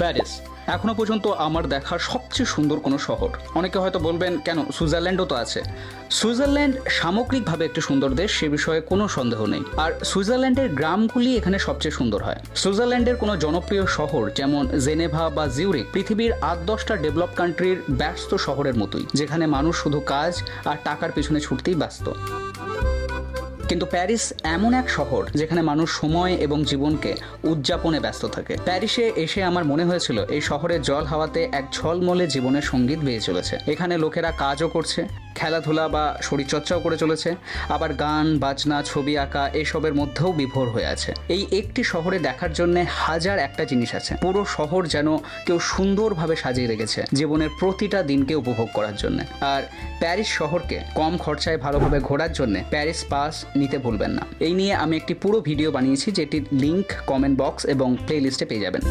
Paris. এখনও পর্যন্ত আমার দেখা সবচেয়ে সুন্দর কোনো শহর। অনেকে হয়তো বলবেন, কেন? সুইজারল্যান্ডও তো আছে। সুইজারল্যান্ড সামগ্রিকভাবে একটি সুন্দর দেশ, সে বিষয়ে কোনো সন্দেহ নেই। আর সুইজারল্যান্ডের গ্রামগুলি এখানে সবচেয়ে সুন্দর হয়। সুইজারল্যান্ডের কোনো জনপ্রিয় শহর যেমন জেনেভা বা জিউরিক, পৃথিবীর আট দশটা ডেভেলপ কান্ট্রির ব্যস্ত শহরের মতোই, যেখানে মানুষ শুধু কাজ আর টাকার পিছনে ছুটতেই ব্যস্ত। কিন্তু প্যারিস এমন এক শহর যেখানে মানুষ সময় এবং জীবনকে উদযাপনে ব্যস্ত থাকে। প্যারিসে এসে আমার মনে হয়েছিল, এই শহরের জল হাওয়াতে এক ঝলমলে জীবনের সংগীত বেয়ে চলেছে। এখানে লোকেরা কাজও করছে খেলাধুলা বা শরীরচর্চাও করে চলেছে। আবার গান, বাজনা, ছবি আঁকা এসবের মধ্যেও বিভোর হয়ে আছে। এই একটি শহরে দেখার জন্য হাজার একটা জিনিস আছে। পুরো শহর যেন কেউ সুন্দরভাবে সাজিয়ে রেখেছে জীবনের প্রতিটা দিনকে উপভোগ করার জন্য। আর প্যারিস শহরকে কম খরচায় ভালোভাবে ঘোরার জন্য প্যারিস পাস নিতে ভুলবেন না। এই নিয়ে আমি একটি পুরো ভিডিও বানিয়েছি, যেটির লিংক কমেন্ট বক্স এবং প্লে লিস্টে পেয়ে যাবেন।